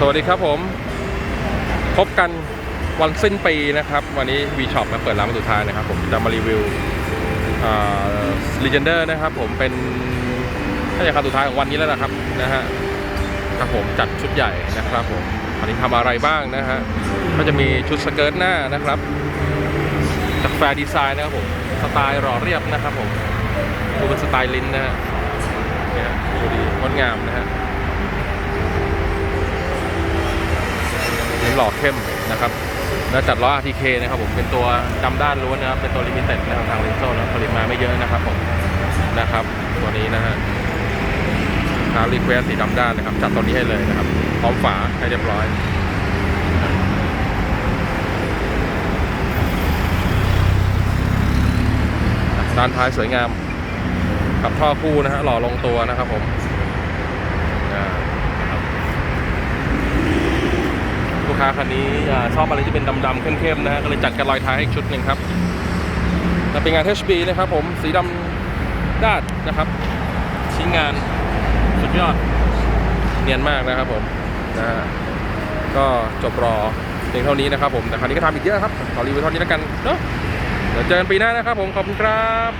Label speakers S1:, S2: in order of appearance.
S1: สวัสดีครับผม พบกันวันสิ้นปีนะครับ วันนี้ V Shop มาเปิดร้านวันสุดท้ายนะครับ ผมจะมารีวิวอ่า Legender นะครับ ผมเป็นน่าจะครั้งสุดท้ายของวันนี้แล้วนะครับนะฮะครับผมจัดชุดใหญ่นะครับผมวันนี้ทำอะไรบ้างนะฮะก็จะมีชุดสเกิร์ตหน้านะครับจากแฟร์ดีไซน์นะครับผมสไตล์หล่อเรียบนะครับผมดูเป็นสไตล์ลิ้นนะฮะเนี่ยดูดีงดงามนะฮะ ยัง หล่อเข้มนะครับ แล้วจัดล้อ RTK นะครับผมเป็นตัวดำด้านล้วนนะครับเป็นตัวลิมิเต็ดนะครับทางเลนโซ่นะผลิตมาไม่เยอะนะครับผมนะครับ ตัวนี้นะฮะคารีเควสสีดำด้านนะครับ จัดตัวนี้ให้เลยนะครับ พร้อมฝาให้เรียบร้อยด้านท้ายสวยงาม กับท่อคู่นะฮะหล่อลงตัวนะครับผมอ่านะครับ ลู กค้าคันนี้ชอบอะไรที่เป็นดำๆเข้มๆนะฮะก็เลยจัดกันรอยท้ายให้อีกชุดหนึ่งครับแต่เป็นงาน HB นะครับผมสีดำด้านนะครับชิ้นงานสุดยอดเนียนมากนะครับผมนะฮะก็จบรอเพียงเท่านี้นะครับผมแต่คราวนี้ก็ทำอีกเยอะครับขอรีวิวเท่านี้แล้วกันเนาะเดี๋ยวเจอกันปีหน้านะครับผมขอบคุณครับ